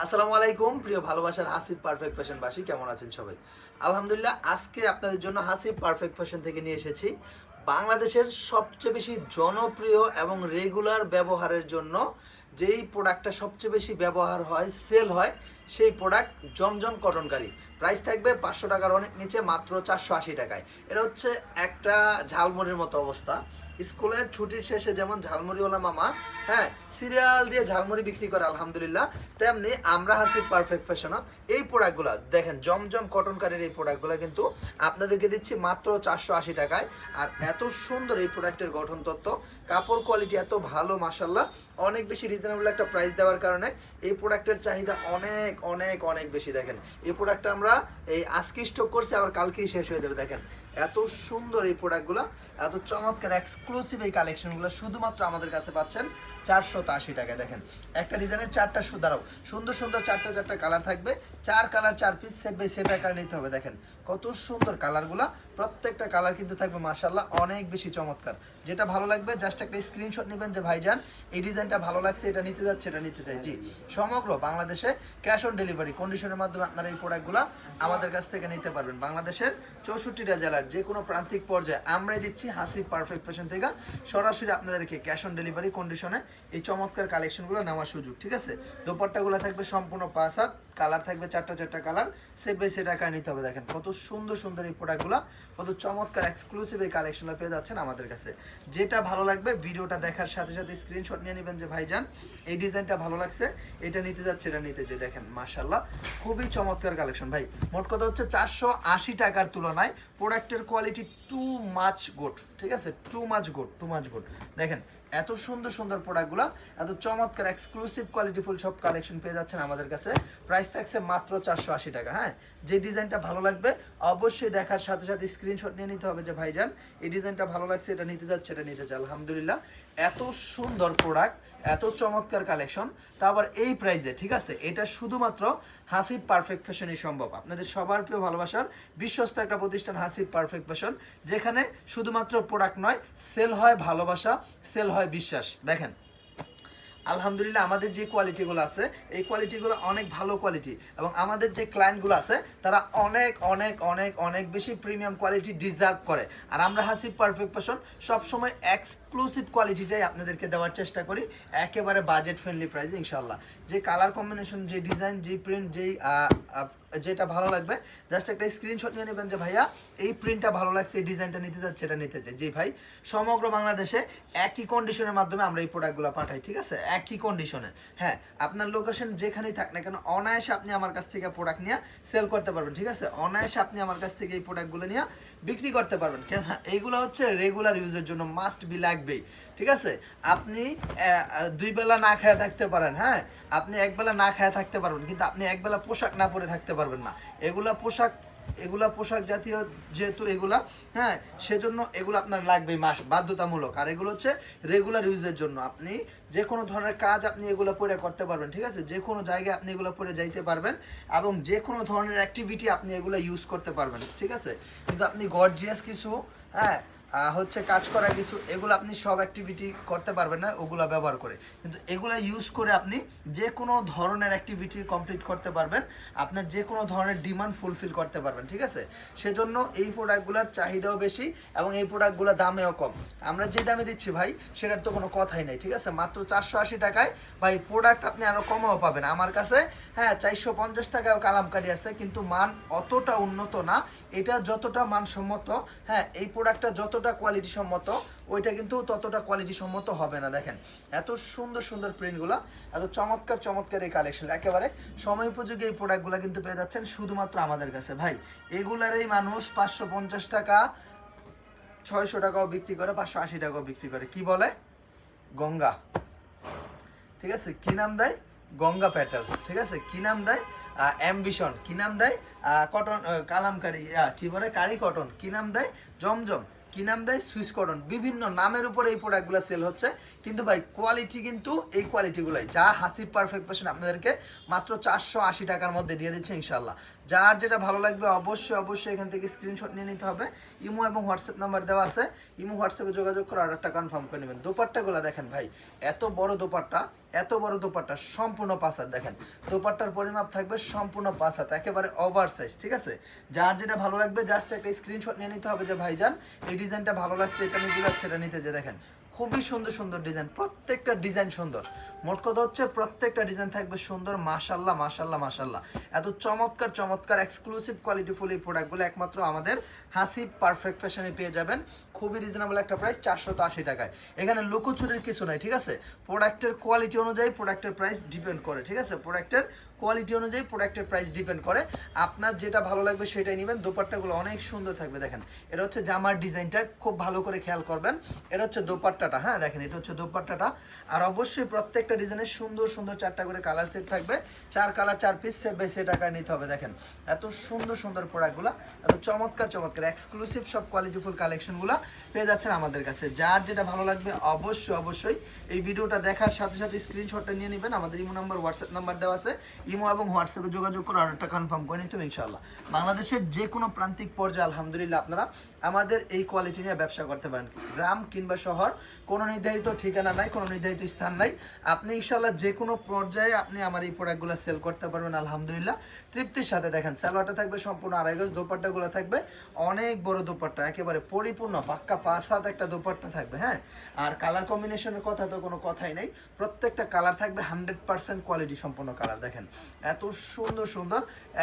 আসসালামু আলাইকুম, প্রিয় ভালোবাসার হাসিব পারফেক্ট ফ্যাশনবাসী কেমন আছেন সবাই? আলহামদুলিল্লাহ, আজকে আপনাদের জন্য হাসিব পারফেক্ট ফ্যাশন থেকে নিয়ে এসেছি। বাংলাদেশের সবচেয়ে বেশি জনপ্রিয় এবং রেগুলার ব্যবহারের জন্য যেই প্রোডাক্টটা সবচেয়ে বেশি ব্যবহার হয় সেল হয়, সেই প্রোডাক্ট জমজম কটনকারি প্রাইস থাকবে পাঁচশো টাকার অনেক নিচে মাত্র চারশো আশি টাকায়। এটা হচ্ছে একটা ঝালমুড়ির মতো অবস্থা। স্কুলের ছুটির শেষে যেমন ঝালমুড়িওয়ালা মামা হ্যাঁ সিরিয়াল দিয়ে ঝালমুড়ি বিক্রি করে, আলহামদুলিল্লাহ, তেমনি আমরা হাসি পারফেক্ট ফ্যাশনও এই প্রোডাক্টগুলো দেখেন, জমজম কটন কারের এই প্রোডাক্টগুলো কিন্তু আপনাদেরকে দিচ্ছি মাত্র চারশো আশি টাকায়। আর এত সুন্দর এই প্রোডাক্টের গঠন তত্ত্ব, কাপড় কোয়ালিটি এত ভালো মাসাল্লাহ অনেক বেশি রিজনেবল একটা প্রাইস দেওয়ার কারণে এই প্রোডাক্টের চাহিদা অনেক অনেক অনেক বেশি, দেখেন। এই প্রোডাক্টটা আমরা এই আজকে স্টক করছি আবার কালকেই শেষ হয়ে যাবে দেখেন। এত সুন্দর এই প্রোডাক্টগুলো এত চমৎকার এক্সক্লুসিভ এই কালেকশনগুলো শুধুমাত্র আমাদের কাছে পাচ্ছেন চারশো আশি টাকায়। দেখেন, একটা ডিজাইনের চারটা সু দাঁড়াও, সুন্দর সুন্দর চারটা চারটা কালার থাকবে, চার কালার চার পিস সেট বাই সেট আকার নিতে হবে, দেখেন, কত সুন্দর কালারগুলা প্রত্যেকটা কালার কিন্তু থাকবে মাসাল্লাহ অনেক বেশি চমৎকার। যেটা ভালো লাগবে জাস্ট একটা স্ক্রিনশট নেবেন যে, ভাইজান, এই ডিজাইনটা ভালো লাগছে, এটা নিতে যাচ্ছে, এটা নিতে চাই। জি, সমগ্র বাংলাদেশে ক্যাশ অন ডেলিভারি কন্ডিশনের মাধ্যমে আপনারা এই প্রোডাক্টগুলো আমাদের কাছ থেকে নিতে পারবেন। বাংলাদেশের চৌষট্টিটা জেলার যে কোনো প্রান্তিক পর্যায়ে আমরাই দিচ্ছি হাসি পারফেক্ট ফ্যাশন থেকে। সরাসরি আপনাদেরকে ক্যাশ অন ডেলিভারি কন্ডিশনে এই চমৎকার কালেকশনগুলো নেওয়ার সুযোগ, ঠিক আছে? দোপাট্টাগুলো থাকবে সম্পূর্ণ পাঁচ হাত কালার থাকবে চারটা চারটা কালার সেট বাই সেট আকার নিতে হবে। দেখেন কত সুন্দর সুন্দর এই প্রোডাক্টগুলো কত চমৎকার এক্সক্লুসিভ এই কালেকশনগুলো পেয়ে যাচ্ছেন আমাদের কাছে। যেটা ভালো লাগবে, ভিডিওটা দেখার সাথে সাথে স্ক্রিনশট নিয়ে নেবেন যে ভাইজান, এই ডিজাইনটা ভালো লাগছে, এটা নিতে যাচ্ছে, এটা নিতে যে দেখেন মাশাল্লাহ খুবই চমৎকার কালেকশন ভাই, মোট কথা হচ্ছে চারশো আশি টাকার তুলনায় প্রোডাক্টের কোয়ালিটি টু মাচ গুড ঠিক আছে? Too much good too much good দেখেন, এত সুন্দর সুন্দর প্রোডাক্টগুলো এত চমৎকার এক্সক্লুসিভ কোয়ালিটিফুল সব কালেকশন পেয়ে যাচ্ছেন আমাদের কাছে। প্রাইস থাকছে মাত্র চারশো আশি টাকা হ্যাঁ? যে ডিজাইনটা ভালো লাগবে, অবশ্যই দেখার সাথে সাথে স্ক্রিনশট নিয়ে নিতে হবে যে ভাইজান, এই ডিজাইনটা ভালো লাগছে, এটা নিতে যাচ্ছে, এটা নিতে চাই, আলহামদুলিল্লাহ। এত সুন্দর প্রোডাক্ট এত চমৎকার কালেকশন তা আবার এই প্রাইসে ঠিক আছে? এটা শুধুমাত্র হাসিব পারফেক্ট ফ্যাশনই সম্ভব। আপনাদের সবার প্রিয় ভালোবাসার বিশ্বস্ত একটা প্রতিষ্ঠান হাসিব পারফেক্ট ফ্যাশন যেখানে শুধুমাত্র প্রোডাক্ট নয় সেল হয় ভালোবাসা সেল হয় বিশ্বাস। দেখেন, আলহামদুলিল্লাহ আমাদের যে কোয়ালিটিগুলো আছে, এই কোয়ালিটিগুলো অনেক ভালো কোয়ালিটি এবং আমাদের যে ক্লায়েন্টগুলো আছে, তারা অনেক অনেক অনেক অনেক বেশি প্রিমিয়াম কোয়ালিটি ডিজার্ভ করে। আর আমরা হাসিব পারফেক্ট ফ্যাশন সবসময় এক্সক্লুসিভ কোয়ালিটিটাই আপনাদেরকে দেওয়ার চেষ্টা করি। একেবারে বাজেট ফ্রেন্ডলি প্রাইসে ইনশাল্লাহ যে কালার কম্বিনেশন যে ডিজাইন যে প্রিন্ট যেই যেটা ভালো লাগবে জাস্ট একটা স্ক্রিনশট নিয়ে নেবেন যে, ভাইয়া, এই প্রিন্টটা ভালো লাগছে, এই ডিজাইনটা নিতে যাচ্ছে, এটা নিতে চাই। জি, ভাই, সমগ্র বাংলাদেশে একই কন্ডিশনের মাধ্যমে আমরা এই প্রোডাক্টগুলো পাঠাই, ঠিক আছে? একই কন্ডিশনে হ্যাঁ আপনার লোকেশন যেখানেই থাক না কেন, অনায়াসে আপনি আমার কাছ থেকে প্রোডাক্ট নিয়ে সেল করতে পারবেন, ঠিক আছে? অনায়াসে আপনি আমার কাছ থেকে এই প্রোডাক্টগুলো নিয়ে বিক্রি করতে পারবেন। কেন হ্যাঁ এইগুলো হচ্ছে রেগুলার ইউজের জন্য মাস্ট বি লাগবেই ঠিক আছে? আপনি দুই বেলা না খেয়ে থাকতে পারেন হ্যাঁ? আপনি একবেলা না খেয়ে থাকতে পারবেন, কিন্তু আপনি একবেলা পোশাক না পরে থাকতে পারবেন না। এগুলা পোশাক এগুলা পোশাক জাতীয় যেহেতু এগুলা হ্যাঁ সেজন্য এগুলো আপনার লাগবে মাস, বাধ্যতামূলক। আর এগুলো হচ্ছে রেগুলার ইউজের জন্য। আপনি যে কোনো ধরনের কাজ আপনি এগুলো পরে করতে পারবেন, ঠিক আছে? যে কোনো জায়গায় আপনি এগুলো পরে যাইতে পারবেন এবং যে কোনো ধরনের অ্যাক্টিভিটি আপনি এগুলো ইউজ করতে পারবেন, ঠিক আছে? কিন্তু আপনি গর্জিয়াস কিছু হ্যাঁ হচ্ছে কাজ করা কিছু, এগুলো আপনি সব অ্যাক্টিভিটি করতে পারবেন না, ওগুলো ব্যবহার করে। কিন্তু এগুলো ইউজ করে আপনি যে কোনো ধরনের অ্যাক্টিভিটি কমপ্লিট করতে পারবেন, আপনার যে কোনো ধরনের ডিমান্ড ফুলফিল করতে পারবেন, ঠিক আছে? সেজন্য এই প্রোডাক্টগুলোর চাহিদাও বেশি এবং এই প্রোডাক্টগুলো দামেও কম। আমরা যে দামে দিচ্ছি ভাই, সেটার তো কোনো কথাই নাই, ঠিক আছে? মাত্র চারশো আশি টাকায়, ভাই প্রোডাক্ট আপনি আরও কমও পাবেন। আমার কাছে হ্যাঁ চারশো পঞ্চাশ টাকাও কালামকারি আছে, কিন্তু মান অতটা উন্নত না। এটা যতটা মানসম্মত হ্যাঁ এই প্রোডাক্টটা যতটা কোয়ালিটি সম্মত, ওইটা কিন্তু ততটা কোয়ালিটি সম্মত হবে না, দেখেন। এত সুন্দর সুন্দর প্রিন্টগুলো এত চমৎকার চমৎকার এই কালেকশন একেবারে সময় উপযোগী এই প্রোডাক্টগুলো কিন্তু পেয়ে যাচ্ছেন শুধুমাত্র আমাদের কাছে। ভাই, এগুলারই মানুষ পাঁচশো পঞ্চাশ টাকা, ছয়শো টাকাও বিক্রি করে, পাঁচশো আশি টাকাও বিক্রি করে। কি বলে? গঙ্গা। ঠিক আছে? কি নাম দেয়? গঙ্গা প্যাটাল, ঠিক আছে? কি নাম দেয়? অ্যাম্বিশন। কি নাম দেয়? কটন কালামকারি কি বলে? কারি কটন। কি নাম দেয়? জমজম। কি নাম দেয়? Swiss cotton. বিভিন্ন নামের উপরে এই প্রোডাক্টগুলো সেল হচ্ছে। কিন্তু ভাই কোয়ালিটি কিন্তু এই কোয়ালিটিগুলোই যা হাসি পারফেক্ট পেশন আপনাদেরকে মাত্র চারশো আশি টাকার মধ্যে দিয়ে দিচ্ছে ইনশাল্লাহ যার যেটা ভালো লাগবে অবশ্যই অবশ্যই এখান থেকে স্ক্রিনশট নিয়ে নিতে হবে। ইমো এবং হোয়াটসঅ্যাপ নাম্বার দেওয়া আছে। ইমো, হোয়াটসঅ্যাপে যোগাযোগ করে অর্ডারটা কনফার্ম করে নেবেন। দোপাট্টাগুলো দেখেন ভাই, এত বড় দোপাট্টা, এত বড় দোপাট্টা, সম্পূর্ণ হাত দেখেন। দোপাট্টার পরিমাপ থাকবে সম্পূর্ণ পাঁচ হাত, একেবারে ওভার সাইজ ঠিক আছে? যার যেটা ভালো লাগবে জাস্ট একটা স্ক্রিনশট নিয়ে নিতে হবে যে, ভাইজান, এই ডিজাইনটা ভালো লাগছে, এটা নিতে যাচ্ছে, এটা নিতে যে, দেখেন। খুবই সুন্দর সুন্দর ডিজাইন প্রত্যেকটা ডিজাইন সুন্দর। মোট কথা হচ্ছে প্রত্যেকটা ডিজাইন থাকবে সুন্দর মাশাল্লাহ মাশাল্লাহ মাশাল্লাহ এত চমৎকার চমৎকার এক্সক্লুসিভ কোয়ালিটিফুল এই প্রোডাক্টগুলো একমাত্র আমাদের হাসি পারফেক্ট ফ্যাশনে পেয়ে যাবেন। খুবই রিজনেবল একটা প্রাইস চারশো আশি টাকায়। এখানে লুকোচুরির কিছু নাই, ঠিক আছে? প্রোডাক্টের কোয়ালিটি অনুযায়ী প্রোডাক্টের প্রাইস ডিপেন্ড করে, ঠিক আছে? প্রোডাক্টের কোয়ালিটি অনুযায়ী প্রোডাক্টের প্রাইস ডিপেন্ড করে। আপনার যেটা ভালো লাগবে সেটাই নেবেন। দোপাট্টাগুলো অনেক সুন্দর থাকবে, দেখেন। এটা হচ্ছে জামার ডিজাইনটা, খুব ভালো করে খেয়াল করবেন। এটা হচ্ছে দোপাট্টাটা হ্যাঁ দেখেন, এটা হচ্ছে দোপাট্টাটা। আর অবশ্যই প্রত্যেকটা ডিজাইনের সুন্দর সুন্দর চারটা করে কালার সেট থাকবে। চার কালার চার পিস সেট বাই সেট আকার নিতে হবে, দেখেন। এত সুন্দর সুন্দর প্রোডাক্টগুলো এত চমৎকার চমৎকার এক্সক্লুসিভ সব কোয়ালিটিফুল কালেকশনগুলো পেয়ে যাচ্ছেন আমাদের কাছে। যার যেটা ভালো লাগবে অবশ্যই অবশ্যই এই ভিডিওটা দেখার সাথে সাথে স্ক্রিনশটটা নিয়ে নেবেন। আমাদের ইমো নাম্বার হোয়াটসঅ্যাপ নাম্বার দেওয়া আছে। ইমো এবং হোয়াটসঅ্যাপে যোগাযোগ করে অর্ডারটা কনফার্ম করে নিতে হবে ইনশাল্লাহ বাংলাদেশের যে কোনো প্রান্তিক পর্যায়ে, আলহামদুলিল্লাহ, আপনারা আমাদের এই কোয়ালিটি নিয়ে ব্যবসা করতে পারেন। গ্রাম কিংবা শহর, কোনো নির্ধারিত ঠিকানা নাই, কোনো নির্ধারিত স্থান নাই। আপনি ইনশাল্লাহ যে কোনো পর্যায়ে আপনি আমার এই প্রোডাক্টগুলো সেল করতে পারবেন, আলহামদুলিল্লাহ। তৃপ্তির সাথে দেখেন স্যালোয়ারটা থাকবে সম্পূর্ণ আড়াই গজ, দোপাট্টাগুলো থাকবে। অনেক বড় দোপাট্টা, একেবারে পরিপূর্ণ, পাক্কা পাঁচ হাত একটা দোপাট্টা থাকবে হ্যাঁ? আর কালার কম্বিনেশনের কথা তো কোনো কথাই নেই। প্রত্যেকটা কালার থাকবে হান্ড্রেড পার্সেন্ট কোয়ালিটি সম্পূর্ণ কালার দেখেন। এত সুন্দর সুন্দর,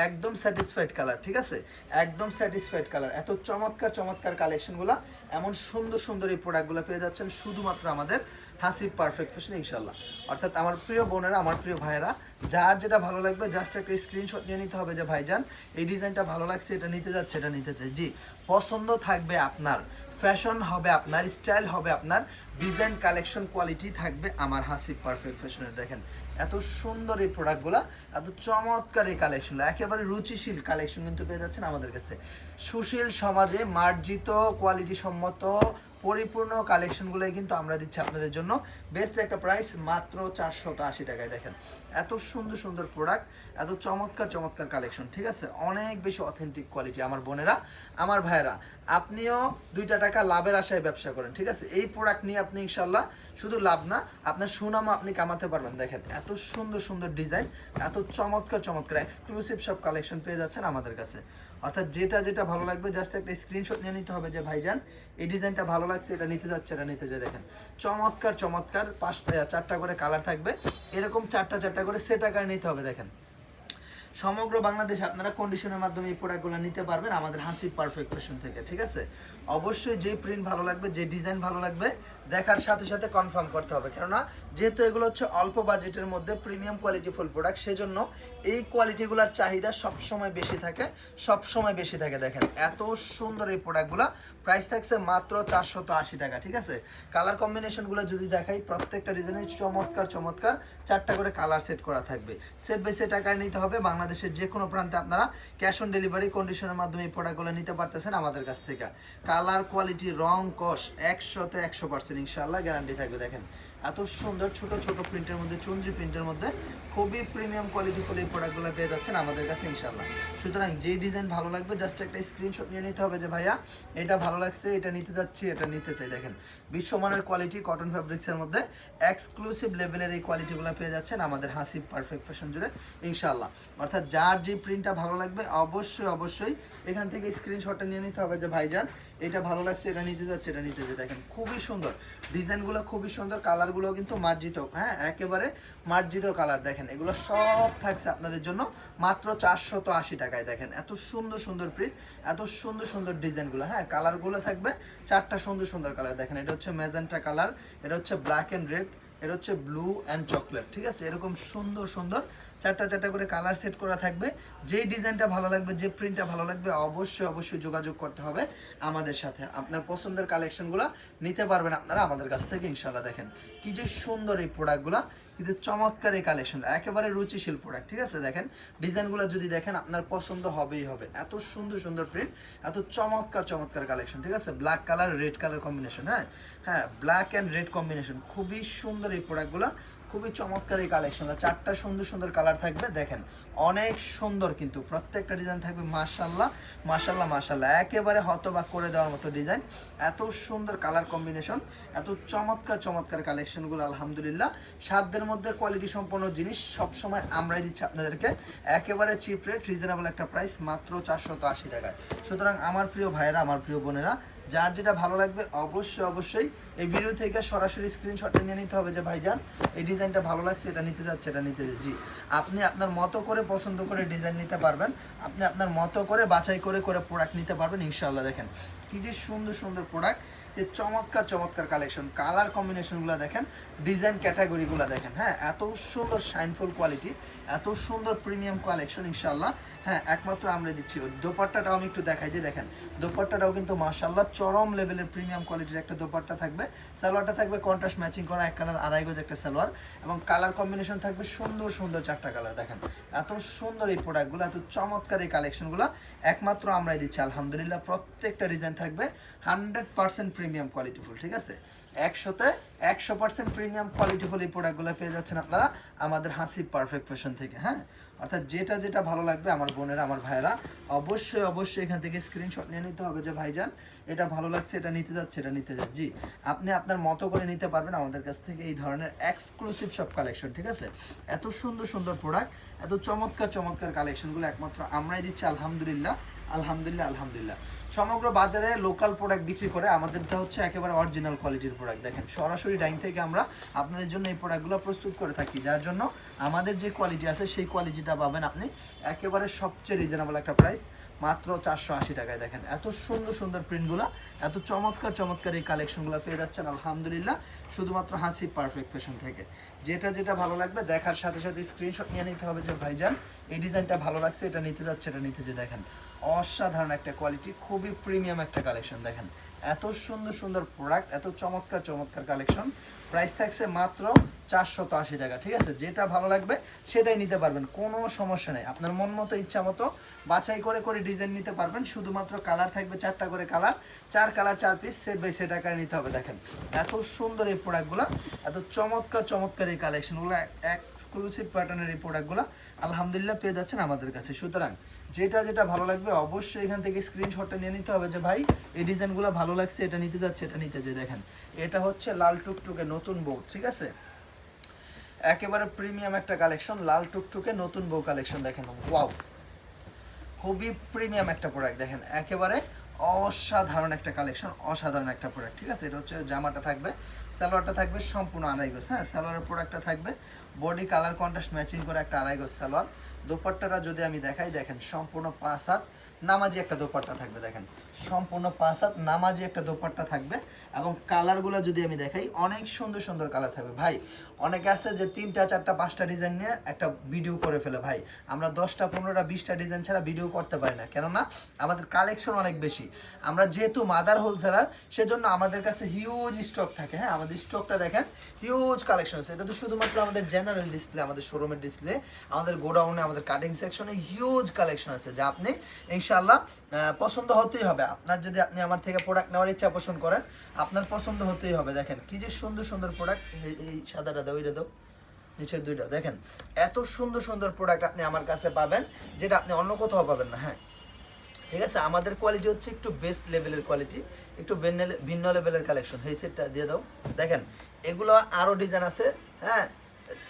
একদম স্যাটিসফাইড কালার ঠিক আছে? একদম স্যাটিসফাইড কালার এত চমৎকার চমৎকার কালেকশনগুলো এমন সুন্দর সুন্দর এই প্রোডাক্টগুলো পেয়ে যাচ্ছেন শুধুমাত্র আমাদের হাসিব পারফেক্ট ফ্যাশন ইনশাল্লাহ অর্থাৎ আমার প্রিয় বোনেরা, আমার প্রিয় ভাইয়েরা, যার যেটা ভালো লাগবে জাস্ট একটা স্ক্রিনশট নিয়ে নিতে হবে যে, ভাইজান, এই ডিজাইনটা ভালো লাগছে, এটা নিতে যাচ্ছে, এটা নিতে চাই। জি, পছন্দ থাকবে আপনার। ফ্যাশন হবে আপনার, স্টাইল হবে আপনার ডিজাইন কালেকশন কোয়ালিটি থাকবে আমার হাসি পারফেক্ট ফ্যাশনের দেখেন, এত সুন্দর এই প্রোডাক্টগুলো এত চমৎকার এই কালেকশনগুলো একেবারে রুচিশীল কালেকশন কিন্তু পেয়ে যাচ্ছেন আমাদের কাছে। সুশীল সমাজে মার্জিত কোয়ালিটি সম্মত পরিপূর্ণ কালেকশনগুলোই কিন্তু আমরা দিচ্ছি আপনাদের জন্য। বেস্ট একটা প্রাইস মাত্র চারশত আশি টাকায় দেখেন। এত সুন্দর সুন্দর প্রোডাক্ট এত চমৎকার চমৎকার কালেকশন ঠিক আছে? অনেক বেশি অথেন্টিক কোয়ালিটি আমার বোনেরা, আমার ভাইয়েরা। আপনিও দুইটা টাকা লাভের আশায় ব্যবসা করেন, ঠিক আছে? এই প্রোডাক্ট নিয়ে আপনি ইনশাল্লাহ শুধু লাভ না, আপনার সুনামও আপনি কামাতে পারবেন। দেখেন, এত সুন্দর সুন্দর ডিজাইন এত চমৎকার চমৎকার এক্সক্লুসিভ সব কালেকশন পেয়ে যাচ্ছেন আমাদের কাছে। অর্থাৎ যেটা যেটা ভালো লাগবে জাস্ট একটা স্ক্রিনশট নিয়ে নিতে হবে যে, ভাইজান, এই ডিজাইনটা ভালো লাগছে, এটা নিতে যাচ্ছে, এটা নিতে যায় দেখেন, চমৎকার চমৎকার, পাঁচটা, চারটা করে কালার থাকবে। এরকম চারটা চারটা করে সেট আকার নিতে হবে, দেখেন। সমগ্র বাংলাদেশে আপনারা কন্ডিশনের মাধ্যমে এই প্রোডাক্টগুলো নিতে পারবেন আমাদের হাসি পারফেক্ট ফ্যাশন থেকে, ঠিক আছে? অবশ্যই যে প্রিন্ট ভালো লাগবে, যে ডিজাইন ভালো লাগবে, দেখার সাথে সাথে কনফার্ম করতে হবে। কেননা, যেহেতু এগুলো হচ্ছে অল্প বাজেটের মধ্যে প্রিমিয়াম কোয়ালিটি ফুল প্রোডাক্ট সেজন্য এই কোয়ালিটিগুলোর চাহিদা সবসময় বেশি থাকে, সবসময় বেশি থাকে। দেখেন, এত সুন্দর এই প্রোডাক্টগুলো প্রাইস থাকছে মাত্র চারশত আশি টাকা, ঠিক আছে? কালার কম্বিনেশনগুলো যদি দেখাই, প্রত্যেকটা ডিজাইনের চমৎকার চমৎকার, চারটা করে কালার সেট করা থাকবে। সেট সেট আকার নিতে হবে বাংলাদেশের যে কোনো প্রান্তে আপনারা ক্যাশ অন ডেলিভারি কন্ডিশনের মাধ্যমে এই প্রোডাক্টগুলো নিতে পারতেছেন আমাদের কাছ থেকে। কালার কোয়ালিটি রং, কস, একশোতে একশো পার্সেন্ট ইনশাল্লাহ গ্যারান্টি থাকবে, দেখেন। এত সুন্দর ছোট ছোট প্রিন্টের মধ্যে চুনজি প্রিন্টের মধ্যে খুবই প্রিমিয়াম কোয়ালিটি ফুল এই প্রোডাক্টগুলো পেয়ে যাচ্ছেন আমাদের কাছে ইনশাল্লাহ সুতরাং যেই ডিজাইন ভালো লাগবে জাস্ট একটা স্ক্রিনশট নিয়ে নিতে হবে যে, ভাইয়া, এটা ভালো লাগছে, এটা নিতে যাচ্ছি, এটা নিতে চাই। দেখেন বিশ্বমানের কোয়ালিটি কটন ফ্যাব্রিক্সের মধ্যে এক্সক্লুসিভ লেভেলের এই কোয়ালিটিগুলো পেয়ে যাচ্ছেন আমাদের হাসিব পারফেক্ট ফ্যাশন জুড়ে ইনশাল্লাহ অর্থাৎ যার যে প্রিন্টটা ভালো লাগবে, অবশ্যই অবশ্যই এখান থেকে স্ক্রিনশটটা নিয়ে নিতে হবে যে, ভাইজান, এটা ভালো লাগছে, এটা নিতে যাচ্ছে, এটা নিতে যাচ্ছে। দেখেন, খুবই সুন্দর। ডিজাইনগুলো খুবই সুন্দর কালারগুলো কিন্তু মার্জিত হ্যাঁ? একেবারে মার্জিত কালার দেখেন। এগুলো সব থাকছে আপনাদের জন্য মাত্র চারশত আশি টাকায়, দেখেন। এত সুন্দর সুন্দর প্রিন্ট এত সুন্দর সুন্দর ডিজাইনগুলো হ্যাঁ? কালারগুলো থাকবে চারটা সুন্দর সুন্দর কালার দেখেন। এটা হচ্ছে ম্যাজেন্টা কালার, এটা হচ্ছে ব্ল্যাক অ্যান্ড রেড এটা হচ্ছে ব্লু অ্যান্ড চকলেট ঠিক আছে? এরকম সুন্দর সুন্দর চারটা চারটা করে কালার সেট করা থাকবে। যেই ডিজাইনটা ভালো লাগবে, যে প্রিন্টটা ভালো লাগবে, অবশ্যই অবশ্যই যোগাযোগ করতে হবে আমাদের সাথে। আপনার পছন্দের কালেকশনগুলো নিতে পারবেন আপনারা আমাদের কাছ থেকে ইনশাল্লাহ দেখেন। কি যে সুন্দর এই প্রোডাক্টগুলো কিন্তু চমৎকার এই কালেকশন একেবারে রুচিশীল প্রোডাক্ট ঠিক আছে? দেখেন, ডিজাইনগুলো যদি দেখেন, আপনার পছন্দ হবেই হবে। এত সুন্দর সুন্দর প্রিন্ট এত চমৎকার চমৎকার কালেকশন ঠিক আছে? Black colour red colour combination হ্যাঁ? হ্যাঁ ব্ল্যাক অ্যান্ড রেড কম্বিনেশন খুবই সুন্দর এই প্রোডাক্টগুলো খুবই চমৎকার এই কালেকশন চারটা সুন্দর সুন্দর কালার থাকবে, দেখেন। অনেক সুন্দর কিন্তু, প্রত্যেকটা ডিজাইন থাকবে মাশাল্লাহ মাশাল্লাহ মাশাল্লাহ। একেবারে হতবাক করে দেওয়ার মতো ডিজাইন এত সুন্দর কালার কম্বিনেশন এত চমৎকার চমৎকার কালেকশনগুলো আলহামদুলিল্লাহ। সাধ্যের মধ্যে কোয়ালিটি সম্পন্ন জিনিস সবসময় আমরাই দিচ্ছি আপনাদেরকে। একেবারে চিপ রেট রিজনেবল একটা প্রাইস মাত্র চারশত আশি টাকায়। সুতরাং আমার প্রিয় ভাইয়েরা, আমার প্রিয় বোনেরা যার যেটা ভালো লাগবে, অবশ্যই অবশ্যই এই ভিডিও থেকে সরাসরি স্ক্রিনশটটা নিয়ে নিতে হবে যে, ভাইজান, এই ডিজাইনটা ভালো লাগছে, এটা নিতে যাচ্ছে, এটা নিতে জি, আপনি আপনার মতো করে পছন্দ করে ডিজাইন নিতে পারবেন। আপনি আপনার মতো করে বাছাই করে করে প্রোডাক্ট নিতে পারবেন ইনশাল্লাহ দেখেন, কি যে সুন্দর সুন্দর প্রোডাক্ট যে চমৎকার চমৎকার কালেকশন কালার কম্বিনেশনগুলো দেখেন ডিজাইন ক্যাটাগরিগুলো দেখেন হ্যাঁ? এত সুন্দর শাইনফুল কোয়ালিটি এত সুন্দর প্রিমিয়াম কালেকশন ইনশাল্লাহ হ্যাঁ একমাত্র আমরা দিচ্ছি। দোপাট্টাটাও আমি একটু দেখাই যে দেখেন, দোপাট্টাটাও কিন্তু মাশাল্লাহ চরম লেভেলের প্রিমিয়াম কোয়ালিটির একটা দোপাট্টা থাকবে। সালোয়ারটা থাকবে কন্ট্রাস্ট ম্যাচিং করা, এক কালার আড়াই গজ একটা সালোয়ার। এবং কালার কম্বিনেশন থাকবে সুন্দর সুন্দর চারটা কালার দেখেন। এত সুন্দর এই প্রোডাক্টগুলো এত চমৎকার এই কালেকশনগুলো একমাত্র আমরাই দিচ্ছি। আলহামদুলিল্লাহ, প্রত্যেকটা ডিজাইন থাকবে। হান্ড্রেড পার্সেন্ট প্রিমিয়াম কোয়ালিটিফুল ঠিক আছে? একশোতে একশো পার্সেন্ট প্রিমিয়াম কোয়ালিটিফুল এই প্রোডাক্টগুলো পেয়ে যাচ্ছেন আপনারা আমাদের হাসি পারফেক্ট ফ্যাশন থেকে হ্যাঁ? অর্থাৎ যেটা যেটা ভালো লাগবে আমার বোনেরা, আমার ভাইয়েরা, অবশ্যই অবশ্যই এখান থেকে স্ক্রিনশট নিয়ে নিতে হবে যে ভাইজান, এটা ভালো লাগছে, এটা নিতে যাচ্ছে, এটা নিতে যাচ্ছে। জি, আপনি আপনার মতো করে নিতে পারবেন আমাদের কাছ থেকে এই ধরনের এক্সক্লুসিভ সব কালেকশন ঠিক আছে? এত সুন্দর সুন্দর প্রোডাক্ট এত চমৎকার চমৎকার কালেকশনগুলো একমাত্র আমরাই দিচ্ছি, আলহামদুলিল্লাহ। আলহামদুলিল্লাহ আলহামদুলিল্লাহ। সমগ্র বাজারে লোকাল প্রোডাক্ট বিক্রি করে, আমাদেরটা হচ্ছে একেবারে অরিজিনাল কোয়ালিটির প্রোডাক্ট দেখেন, সরাসরি ডাইং থেকে আমরা আপনাদের জন্য এই প্রোডাক্টগুলো প্রস্তুত করে থাকি, যার জন্য আমাদের যে কোয়ালিটি আছে, সেই কোয়ালিটিটা পাবেন আপনি একেবারে সবচেয়ে রিজনেবল একটা প্রাইস মাত্র চারশো আশি টাকায়। দেখেন, এত সুন্দর সুন্দর প্রিন্টগুলো এত চমৎকার চমৎকার এই কালেকশনগুলো পেয়ে যাচ্ছেন, আলহামদুলিল্লাহ। শুধুমাত্র হাসি পারফেক্ট ফ্যাশন থেকে। যেটা যেটা ভালো লাগবে, দেখার সাথে সাথে স্ক্রিনশট নিয়ে নিতে হবে যে ভাইজান, এই ডিজাইনটা ভালো লাগছে, এটা নিতে যাচ্ছে, এটা নিতে যে দেখেন। অসাধারণ একটা কোয়ালিটি খুবই প্রিমিয়াম একটা কালেকশন দেখেন। এত সুন্দর সুন্দর প্রোডাক্ট এত চমৎকার চমৎকার কালেকশন প্রাইস থাকছে মাত্র চারশত আশি টাকা, ঠিক আছে? যেটা ভালো লাগবে, সেটাই নিতে পারবেন, কোনো সমস্যা নেই। আপনার মন মতো ইচ্ছা মতো বাছাই করে করে ডিজাইন নিতে পারবেন, শুধুমাত্র কালার থাকবে চারটা করে কালার চার কালার চার পিস সেট বাই সেট আকারে নিতে হবে, দেখেন। এত সুন্দর এই প্রোডাক্টগুলো এত চমৎকার চমৎকার এই কালেকশনগুলো এক্সক্লুসিভ প্যাটার্নের এই প্রোডাক্টগুলো আলহামদুলিল্লাহ, পেয়ে যাচ্ছেন আমাদের কাছে। সুতরাং যেটা যেটা ভালো লাগবে অবশ্যই এখান থেকে স্ক্রিনশটটা নিয়ে নিতে হবে যে, ভাই, এই ডিজাইনগুলো ভালো লাগছে, এটা নিতে যাচ্ছে, এটা নিতে যে দেখেন, এটা হচ্ছে লাল টুকটুকে নতুন বউ, ঠিক আছে? একেবারে প্রিমিয়াম একটা কালেকশন লাল টুকটুকে নতুন বউ কালেকশন দেখেন ওয়াও খুবই প্রিমিয়াম একটা প্রোডাক্ট দেখেন, একেবারে অসাধারণ একটা কালেকশন অসাধারণ একটা প্রোডাক্ট ঠিক আছে? এটা হচ্ছে জামাটা থাকবে, সালোয়ারটা থাকবে সম্পূর্ণ আড়াই গোছ হ্যাঁ? সালোয়ারের প্রোডাক্টটা থাকবে বডি কালার কন্ট্রাস্ট ম্যাচিং করে একটা আড়াই গোছ সালোয়ার। দোপাট্টাটা যদি আমি দেখাই দেখেন সম্পূর্ণ পাঁচ হাত নামাজি একটা দোপাট্টা থাকবে দেখেন। সম্পূর্ণ পাঁচ হাত নামাজি একটা দোপাট্টা থাকবে এবং কালারগুলো যদি আমি দেখাই, অনেক সুন্দর সুন্দর কালার থাকবে। ভাই, অনেকে আছে যে তিনটা, চারটা, পাঁচটা ডিজাইন নিয়ে একটা ভিডিও করে ফেলে। ভাই, আমরা দশটা, পনেরোটা, বিশটা ডিজাইন ছাড়া ভিডিও করতে পারি না। কেননা আমাদের কালেকশন অনেক বেশি। আমরা যেহেতু মাদার হোলসেলার সেজন্য আমাদের কাছে হিউজ স্টক থাকে। হ্যাঁ আমাদের স্টকটা দেখেন হিউজ কালেকশন আছে। এটা তো শুধুমাত্র আমাদের জেনারেল ডিসপ্লে আমাদের শোরুমের ডিসপ্লে আমাদের গোডাউনে আমাদের কাটিং সেকশনে হিউজ কালেকশন আছে, যা আপনি ইনশাল্লাহ পছন্দ হতেই হবে। আপনার যদি আপনি আমার থেকে প্রোডাক্ট নেওয়ার ইচ্ছা পোষণ করেন, আপনার পছন্দ হতেই হবে। দেখেন, কি যে সুন্দর সুন্দর প্রোডাক্ট এই সাদাটা দাও, এটা দাও, নিচের দুইটা। দেখেন, এত সুন্দর সুন্দর প্রোডাক্ট আপনি আমার কাছে পাবেন, যেটা আপনি অন্য কোথাও পাবেন না হ্যাঁ। ঠিক আছে? আমাদের কোয়ালিটি হচ্ছে একটু বেস্ট লেভেলের কোয়ালিটি একটু ভিন্ন ভিন্ন লেভেলের কালেকশন এই সেটটা দিয়ে দাও। দেখেন, এগুলো আরও ডিজাইন আছে হ্যাঁ?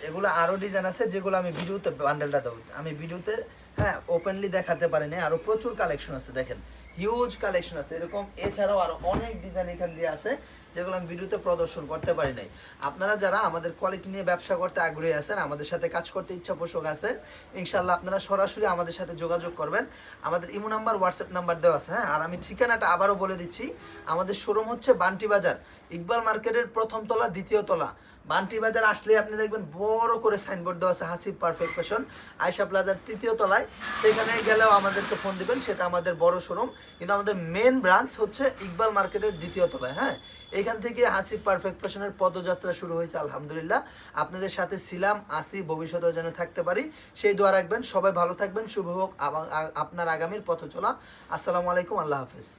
এগুলো আরও ডিজাইন আছে যেগুলো আমি ভিডিওতে বান্ডেলটা দেবো আমি ভিডিওতে হ্যাঁ ওপেনলি দেখাতে পারিনি আরও প্রচুর কালেকশন আছে, দেখেন। হিউজ কালেকশন আছে এরকম। এছাড়াও আরও অনেক ডিজাইন এখান দিয়ে আছে। যেগুলো আমি ভিডিওতে প্রদর্শন করতে পারি নাই। আপনারা যারা আমাদের কোয়ালিটি নিয়ে ব্যবসা করতে আগ্রহী আছেন, আমাদের সাথে কাজ করতে ইচ্ছা পোষক আছেন ইনশাল্লাহ আপনারা সরাসরি আমাদের সাথে যোগাযোগ করবেন। আমাদের ইমো নাম্বার হোয়াটসঅ্যাপ নাম্বার দেওয়া আছে হ্যাঁ? আর আমি ঠিকানাটা আবারও বলে দিচ্ছি। আমাদের শোরুম হচ্ছে বান্টি বাজার, ইকবাল মার্কেটের প্রথম তলা, দ্বিতীয় তলা। বান্টি বাজার আসলে আপনি দেখবেন বড় করে সাইনবোর্ড দেওয়া আছে, হাসিব পারফেক্ট ফ্যাশন আয়সা প্লাজার তৃতীয় তলায়। সেখানে গেলেও আমাদেরকে ফোন দিবেন, সেটা আমাদের বড় শোরুম কিন্তু আমাদের মেন ব্রাঞ্চ হচ্ছে ইকবাল মার্কেটের দ্বিতীয় তলায় হ্যাঁ? এখান থেকে হাসি পারফেক্ট ফ্যাশনের পদযাত্রা শুরু হয়েছে, আলহামদুলিল্লাহ। আপনাদের সাথে ছিলাম, আসি, ভবিষ্যতেও যেন থাকতে পারি। সেই দোয়া রাখবেন, সবাই ভালো থাকবেন, শুভ হোক আপনার আগামীর পথ চলা আসসালামু আলাইকুম, আল্লাহ হাফিজ।